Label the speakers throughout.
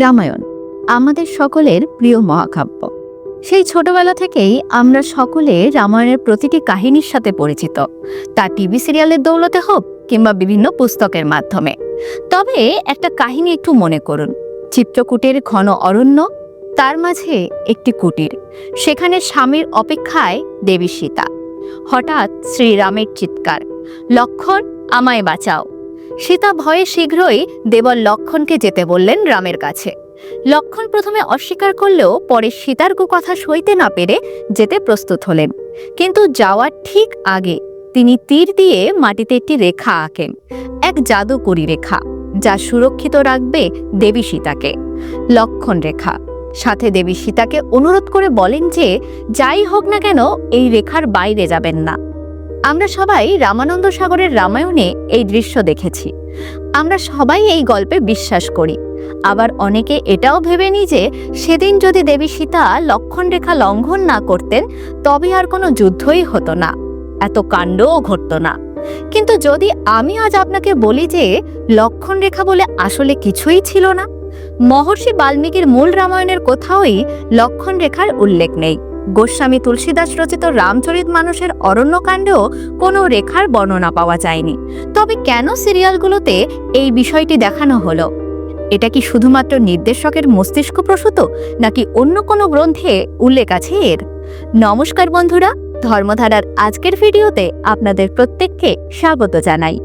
Speaker 1: রামায়ণ, আমাদের সকলের প্রিয় মহাকাব্য। সেই ছোটবেলা থেকেই আমরা সকলে রামায়ণের প্রতিটি কাহিনীর সাথে পরিচিত। তা টিভি সিরিয়ালের দৌলতে হোক কিংবা বিভিন্ন পুস্তকের মাধ্যমে। তবে একটা কাহিনী একটু মনে করুন। চিত্রকূটের ঘন অরণ্য, তার মাঝে একটি কুটির। সেখানে স্বামীর অপেক্ষায় দেবী সীতা। হঠাৎ শ্রীরামের চিৎকার, লক্ষণ, আমায় বাঁচাও। সীতা ভয়ে শীঘ্রই দেবর লক্ষণকে যেতে বললেন রামের কাছে। লক্ষণ প্রথমে অস্বীকার করলেও পরে সীতার কথা সইতে না পেরে যেতে প্রস্তুত হলেন। কিন্তু যাওয়ার ঠিক আগে তিনি তীর দিয়ে মাটিতে একটি রেখা আঁকেন, এক জাদুকরি রেখা, যা সুরক্ষিত রাখবে দেবী সীতাকে, লক্ষণ রেখা। সাথে দেবী সীতাকে অনুরোধ করে বলেন যে, যাই হোক না কেন, এই রেখার বাইরে যাবেন না। আমরা সবাই রামানন্দ সাগরের রামায়ণে এই দৃশ্য দেখেছি। আমরা সবাই এই গল্পে বিশ্বাস করি। আবার অনেকে এটাও ভেবে নিই যে সেদিন যদি দেবী সীতা লক্ষণ রেখা লঙ্ঘন না করতেন, তবে আর কোনো যুদ্ধই হতো না। এত কাণ্ডও ঘটত না। কিন্তু যদি আমি আজ আপনাকে বলি যে লক্ষণ রেখা বলে আসলে কিছুই ছিল না, মহর্ষি বাল্মীকির মূল রামায়ণের কোথাওই লক্ষণ রেখার উল্লেখ নেই। গোস্বামী তুলসীদাস রচিত রামচরিত মানুষের অরণ্যকাণ্ডেও কোনো রেখার বর্ণনা পাওয়া যায়নি। তবে কেন সিরিয়ালগুলোতে এই বিষয়টি দেখানো হলো? এটা কি শুধুমাত্র নির্দেশকের মস্তিষ্ক প্রসূত, নাকি অন্য কোনো গ্রন্থে উল্লেখ আছে এর? নমস্কার বন্ধুরা, ধর্মধারার আজকের ভিডিওতে আপনাদের প্রত্যেককে স্বাগত জানাই।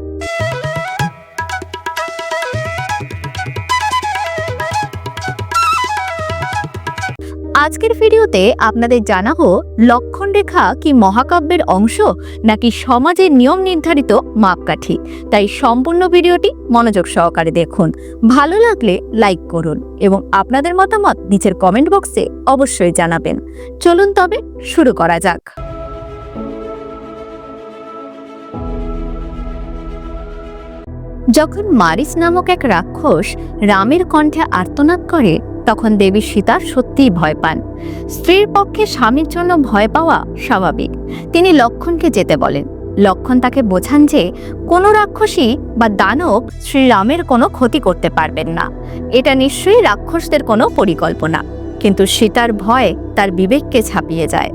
Speaker 1: আজকের ভিডিওতে আপনাদের জানাব লক্ষণ রেখা কি মহাকাব্যের অংশ নাকি সমাজের নিয়ম নির্ধারিত মাপকাঠি। তাই সম্পূর্ণ ভিডিওটি মনোযোগ সহকারে দেখুন। ভালো লাগলে লাইক করুন এবং আপনাদের মতামত নিচের কমেন্ট বক্সে অবশ্যই জানাবেন। চলুন তবে শুরু করা যাক। যখন মারিস নামক এক রাক্ষস রামের কণ্ঠে আর্তনাদ করে তখন দেবী সীতা সত্যিই ভয় পান। স্ত্রীর পক্ষে স্বামীর জন্য ভয় পাওয়া স্বাভাবিক। তিনি লক্ষণকে যেতে বলেন। লক্ষণ তাকে বোঝান যে কোনো রাক্ষসী বা দানব শ্রীরামের কোনো ক্ষতি করতে পারবেন না। এটা নিশ্চয়ই রাক্ষসদের কোনো পরিকল্পনা। কিন্তু সীতার ভয় তার বিবেককে ছাপিয়ে যায়।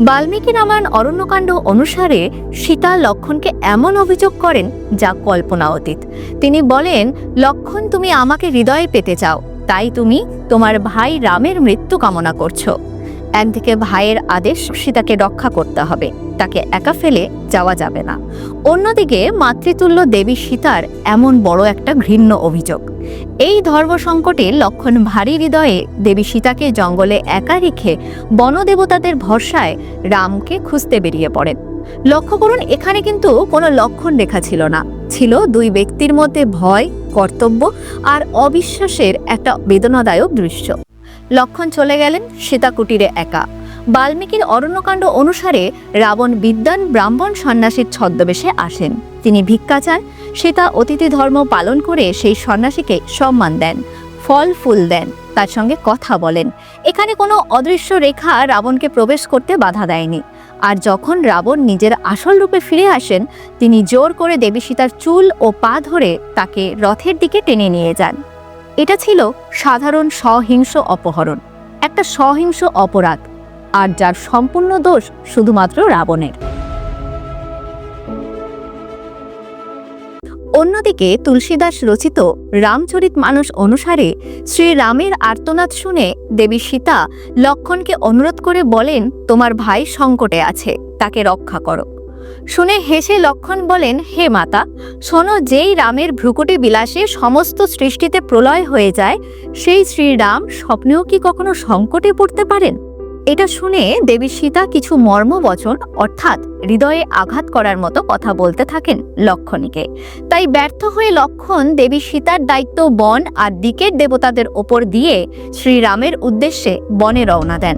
Speaker 1: বাল্মীকি রামায়ণ অরণ্যকাণ্ড অনুসারে সীতা লক্ষণকে এমন অভিযোগ করেন যা কল্পনা অতীত। তিনি বলেন, লক্ষণ, তুমি আমাকে হৃদয়ে পেতে চাও। তাই তুমি তোমার ভাই রামের মৃত্যু কামনা করছ। একদিকে ভাইয়ের আদেশ সীতাকে রক্ষা করতে হবে, তাকে একা ফেলে যাওয়া যাবে না। অন্যদিকে মাতৃতুল্য দেবী সীতার এমন বড় একটা ঘৃণ্য অভিযোগ। এই ধর্ম সংকটে লক্ষণ ভারী হৃদয়ে দেবী সীতাকে জঙ্গলে একা রেখে বনদেবতাদের ভরসায় রামকে খুঁজতে বেরিয়ে পড়েন। লক্ষ্য করুন, এখানে কিন্তু কোনো লক্ষণ রেখা ছিল না। ছিল দুই ব্যক্তির মধ্যে ভয়, কর্তব্য আর অবিশ্বাসের একটা বেদনাদায়ক দৃশ্য। লক্ষণ চলে গেলেন সীতা কুটিরে একা। বাল্মীকির অরণ্যকাণ্ড অনুসারে রাবণ বিদ্যান ব্রাহ্মণ সন্ন্যাসীর ছদ্মবেশে আসেন। তিনি ভিক্ষা চান সীতা অতিথি ধর্ম পালন করে সেই সন্ন্যাসীকে সম্মান দেন, ফল ফুল দেন, তার সঙ্গে কথা বলেন। এখানে কোনো অদৃশ্য রেখা রাবণকে প্রবেশ করতে বাধা দেয়নি। আর যখন রাবণ নিজের আসল রূপে ফিরে আসেন, তিনি জোর করে দেবী সীতার চুল ও পা ধরে তাকে রথের দিকে টেনে নিয়ে যান। এটা ছিল সাধারণ সহিংস অপহরণ, একটা সহিংস অপরাধ, আর যার সম্পূর্ণ দোষ শুধুমাত্র রাবণের। অন্যদিকে তুলসীদাস রচিত রামচরিত মানুষ অনুসারে শ্রীরামের আর্তনাদ শুনে দেবী সীতা লক্ষণকে অনুরোধ করে বলেন, তোমার ভাই সংকটে আছে, তাকে রক্ষা করো। শুনে হেসে লক্ষণ বলেন, হে মাতা, শোনো, যেই রামের ভ্রুকুটি বিলাসে সমস্ত সৃষ্টিতে প্রলয় হয়ে যায়, সেই শ্রীরাম স্বপ্নেও কি কখনো সংকটে পড়তে পারেন? এটা শুনে দেবী সীতা কিছু মর্মবচন, অর্থাৎ হৃদয়ে আঘাত করার মতো কথা বলতে থাকেন লক্ষণীকে। তাই ব্যর্থ হয়ে লক্ষণ দেবী সীতার দায়িত্ব বন আর দিকের দেবতাদের ওপর দিয়ে শ্রীরামের উদ্দেশ্যে বনে রওনা দেন।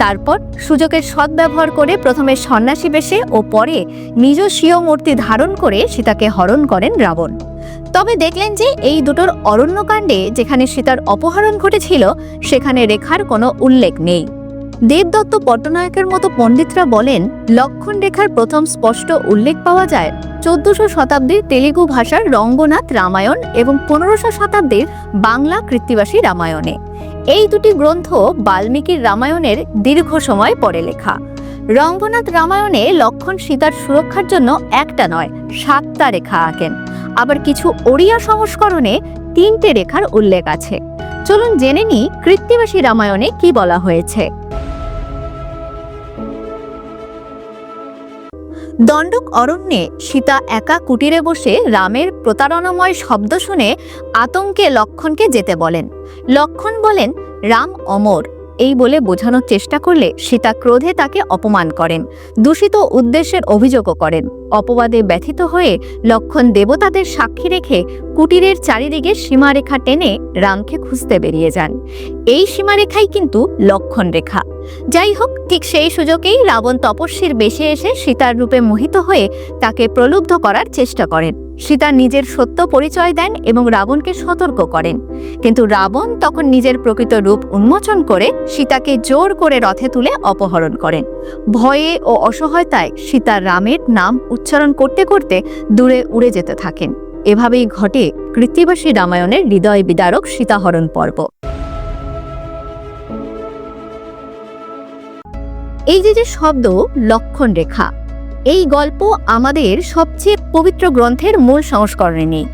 Speaker 1: তারপর সুযোগের সদ্ব্যবহার করে প্রথমে সন্ন্যাসী বেশে ও পরে নিজ স্বীয় মূর্তি ধারণ করে সীতাকে হরণ করেন রাবণ। তবে দেখলেন যে এই দুটোর অরণ্যকাণ্ডে যেখানে সীতার অপহরণ ঘটেছিল, সেখানে রেখার কোনো উল্লেখ নেই। দেবদত্ত পট্টনায়কের মতো পণ্ডিতরা বলেন, লক্ষণ রেখার প্রথম স্পষ্ট উল্লেখ পাওয়া যায় চোদ্দশো শতাব্দীর তেলেগু ভাষার রঙ্গনাথ রামায়ণ এবং পনেরোশো শতাব্দীর বাংলা কৃত্তিবাসী রামায়ণে। এই দুটি গ্রন্থ বাল্মীকির রামায়ণের দীর্ঘ সময় পরে লেখা। রঙ্গনাথ রামায়ণে লক্ষণ সীতার সুরক্ষার জন্য একটা নয়, সাতটা রেখা আঁকেন। আবার কিছু ওড়িয়া সংস্করণে তিনটে রেখার উল্লেখ আছে। চলুন জেনে নিই কৃত্তিবাসী রামায়ণে কি বলা হয়েছে। দণ্ডক অরণ্যে সীতা একা কুটিরে বসে রামের প্রতারণাময় শব্দ শুনে আতঙ্কে লক্ষণকে যেতে বলেন। লক্ষণ বলেন, রাম অমর। এই বলে বোঝানোর চেষ্টা করলে সীতা ক্রোধে তাকে অপমান করেন, দূষিত উদ্দেশ্যের অভিযোগও করেন। অপবাদে ব্যথিত হয়ে লক্ষণ দেবতাদের সাক্ষী রেখে কুটিরের চারিদিকে সীমারেখা টেনে রামকে খুঁজতে বেরিয়ে যান। এই সীমারেখাই কিন্তু লক্ষণ রেখা। যাই হোক, ঠিক সেই সুযোগেই রাবণ তপস্বীর বেশে এসে সীতার রূপে মোহিত হয়ে তাকে প্রলুব্ধ করার চেষ্টা করেন। সীতা নিজের সত্য পরিচয় দেন এবং রাবণকে সতর্ক করেন। কিন্তু রাবণ তখন নিজের প্রকৃত রূপ উন্মোচন করে সীতাকে জোর করে রথে তুলে অপহরণ করেন। ভয়ে ও অসহায়তায় সীতা রামের নাম উচ্চারণ করতে করতে দূরে উড়ে যেতে থাকেন। এভাবেই ঘটে কৃত্তিবাসী রামায়ণের হৃদয় বিদারক সীতাহরণ পর্ব। এই যে যে শব্দ লক্ষণ রেখা এই গল্প আমাদের সবচেয়ে পবিত্র গ্রন্থের মূল সংস্করণে নেই।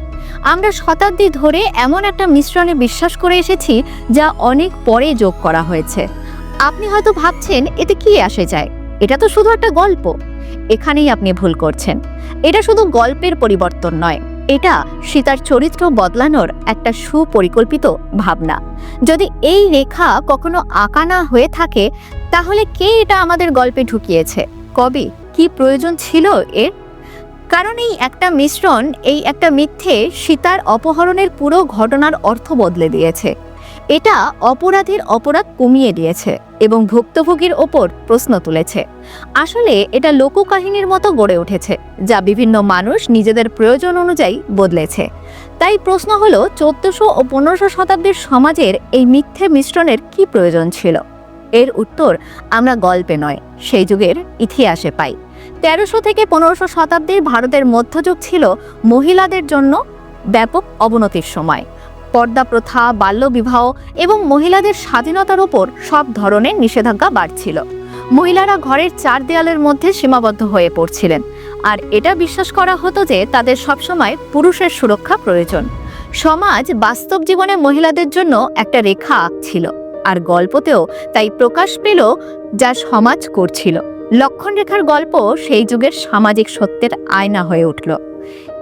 Speaker 1: আমরা শতাব্দী ধরে এমন একটা মিশ্রণে বিশ্বাস করে এসেছি যা অনেক পরে যোগ করা হয়েছে। আপনি হয়তো ভাবছেন, এতে কি আসে যায়? এটা তো শুধু একটা গল্প। এখানেই আপনি ভুল করছেন। এটা শুধু গল্পের পরিবর্তন নয়। এটা সীতার চরিত্র বদলানোর একটা সুপরিকল্পিত ভাবনা। যদি এই রেখা কখনো আঁকা না হয়ে থাকে, তাহলে কে এটা আমাদের গল্পে ঢুকিয়েছে? কবে? কি প্রয়োজন ছিল এর? কারণ এই একটা মিশ্রণ, এই একটা মিথ্যে সীতার অপহরণের পুরো ঘটনার অর্থ বদলে দিয়েছে। এটা অপরাধীর অপরাধ কমিয়ে দিয়েছে এবং ভুক্তভোগীর ওপর প্রশ্ন তুলেছে। আসলে এটা লোককাহিনীর মতো গড়ে উঠেছে, যা বিভিন্ন মানুষ নিজেদের প্রয়োজন অনুযায়ী বদলেছে। তাই প্রশ্ন হলো, চোদ্দশো ও পনেরোশো শতাব্দীর সমাজের এই মিথ্যে মিশ্রণের কি প্রয়োজন ছিল? এর উত্তর আমরা গল্পে নয়, সেই যুগের ইতিহাসে পাই। তেরোশো থেকে পনেরোশো শতাব্দীর ভারতের মধ্যযুগ ছিল মহিলাদের জন্য ব্যাপক অবনতির সময়। পর্দা প্রথা, বাল্যবিবাহ এবং মহিলাদের স্বাধীনতার ওপর সব ধরনের নিষেধাজ্ঞা বাড়ছিল। মহিলারা ঘরের চার দেয়ালের মধ্যে সীমাবদ্ধ হয়ে পড়ছিলেন। আর এটা বিশ্বাস করা হতো যে তাদের সবসময় পুরুষের সুরক্ষা প্রয়োজন। সমাজ বাস্তব জীবনে মহিলাদের জন্য একটা রেখা ছিল। আর গল্পতেও তাই প্রকাশ পেল যা সমাজ করছিল। লক্ষণ রেখার গল্প সেই যুগের সামাজিক সত্যের আয়না হয়ে উঠল।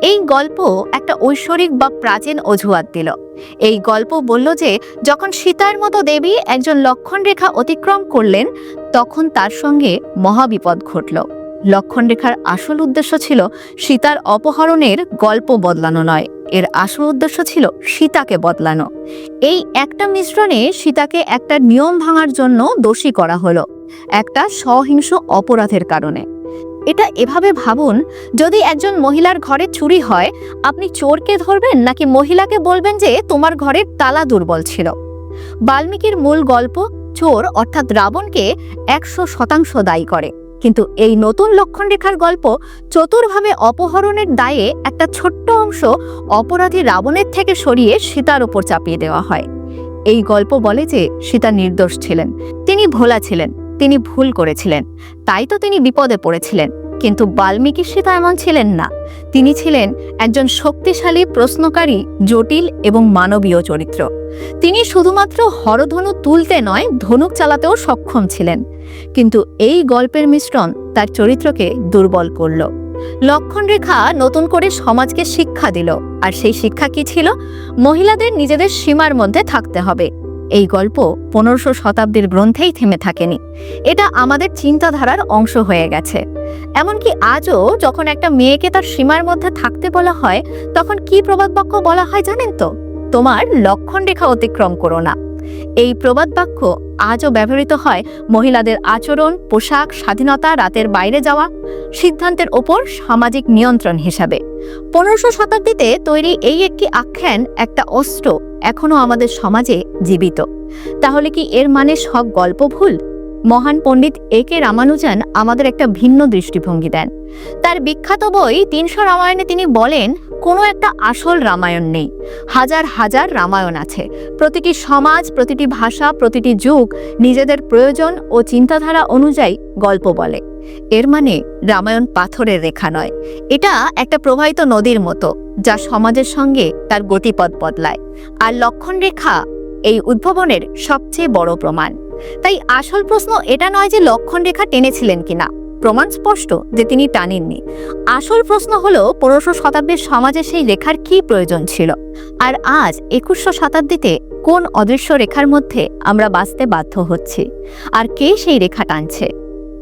Speaker 1: এই গল্প একটা ঐশ্বরিক বা প্রাচীন অজুহাত দিল। এই গল্প বলল যে, যখন সীতার মতো দেবী একজন লক্ষণ রেখা অতিক্রম করলেন, তখন তার সঙ্গে মহাবিপদ ঘটল। লক্ষণ রেখার আসল উদ্দেশ্য ছিল সীতার অপহরণের গল্প বদলানো নয়, এর আসল উদ্দেশ্য ছিল সীতাকে বদলানো। এই একটা মিশ্রণে সীতাকে একটা নিয়ম ভাঙার জন্য দোষী করা হলো। একটা সহিংস অপরাধের কারণে। এটা এভাবে ভাবুন, যদি একজন মহিলার ঘরে চুরি হয়, আপনি চোরকে ধরবেন নাকি মহিলাকে বলবেন যে তোমার ঘরের তালা দুর্বল ছিল? বাল্মীকির মূল গল্প, চোর অর্থাৎ রাবণকে একশো শতাংশ দায়ী করে। কিন্তু এই নতুন লক্ষণ রেখার গল্প চতুরভাবে অপহরণের দায়ে একটা ছোট্ট অংশ অপরাধী রাবণের থেকে সরিয়ে সীতার ওপর চাপিয়ে দেওয়া হয়। এই গল্প বলে যে সীতা নির্দোষ ছিলেন, তিনি ভোলা ছিলেন। তিনি ভুল করেছিলেন। তাই তো তিনি বিপদে পড়েছিলেন। কিন্তু বাল্মীকি সীতা এমন ছিলেন না। তিনি ছিলেন একজন শক্তিশালী, প্রশ্নকারী, জটিল এবং মানবীয় চরিত্র। তিনি শুধুমাত্র হরধনু তুলতে নয়, ধনুক চালাতেও সক্ষম ছিলেন। কিন্তু এই গল্পের মিশ্রণ তার চরিত্রকে দুর্বল করল। লক্ষণ রেখা নতুন করে সমাজকে শিক্ষা দিল। আর সেই শিক্ষা কি ছিল? মহিলাদের নিজেদের সীমার মধ্যে থাকতে হবে। এই গল্প পনেরোশো শতাব্দীর গ্রন্থেই থেমে থাকেনি। এটা আমাদের চিন্তাধারার অংশ হয়ে গেছে। এমনকি আজও যখন একটা মেয়েকে তার সীমার মধ্যে থাকতে বলা হয়, তখন কি প্রবাদ বাক্য বলা হয় জানেন তো? তোমার লক্ষণ রেখা অতিক্রম করো না। এই প্রবাদ বাক্য আজও ব্যবহৃত হয় মহিলাদের আচরণ, পোশাক, স্বাধীনতা, রাতের বাইরে যাওয়া, সিদ্ধান্তের ওপর সামাজিক নিয়ন্ত্রণ হিসাবে। পনেরোশো শতাব্দীতে তৈরি এই একটি আখ্যান একটা অস্ত্র এখনও আমাদের সমাজে জীবিত। তাহলে কি এর মানে সব গল্প ভুল? মহান পণ্ডিত এ কে রামানুজন আমাদের একটা ভিন্ন দৃষ্টিভঙ্গি দেন। তার বিখ্যাত বই তিনশো রামায়ণে তিনি বলেন, কোনো একটা আসল রামায়ণ নেই। হাজার হাজার রামায়ণ আছে। প্রতিটি সমাজ, প্রতিটি ভাষা, প্রতিটি যুগ নিজেদের প্রয়োজন ও চিন্তাধারা অনুযায়ী গল্প বলে। এর মানে রামায়ণ পাথরের রেখা নয়। এটা একটা প্রবাহিত নদীর মতো, যা সমাজের সঙ্গে তার গতিপথ বদলায়। আর লক্ষণ রেখা এই উদ্ভাবনের সবচেয়ে বড় প্রমাণ। তাই আসল প্রশ্ন এটা নয় যে লক্ষণ রেখা টেনেছিলেন কিনা। প্রমাণ স্পষ্ট যে তিনি টানেননি। আসল প্রশ্ন হলো, পনেরোশো শতাব্দীর সমাজে সেই রেখার কি প্রয়োজন ছিল? আর আজ, একুশশো শতাব্দীতে কোন অদৃশ্য রেখার মধ্যে আমরা বাঁচতে বাধ্য হচ্ছি? আর কে সেই রেখা টানছে?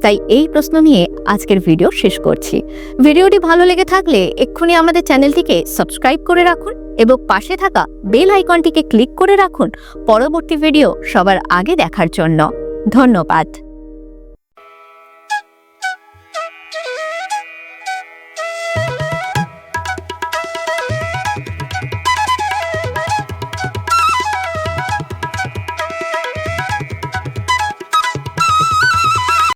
Speaker 1: তাই এই প্রশ্ন নিয়ে আজকের ভিডিও শেষ করছি। ভিডিওটি ভালো লেগে থাকলে এক্ষুনি আমাদের চ্যানেলটিকে সাবস্ক্রাইব করে রাখুন এবং পাশে থাকা বেল আইকনটিকে ক্লিক করে রাখুন পরবর্তী ভিডিও সবার আগে দেখার জন্য। ধন্যবাদ।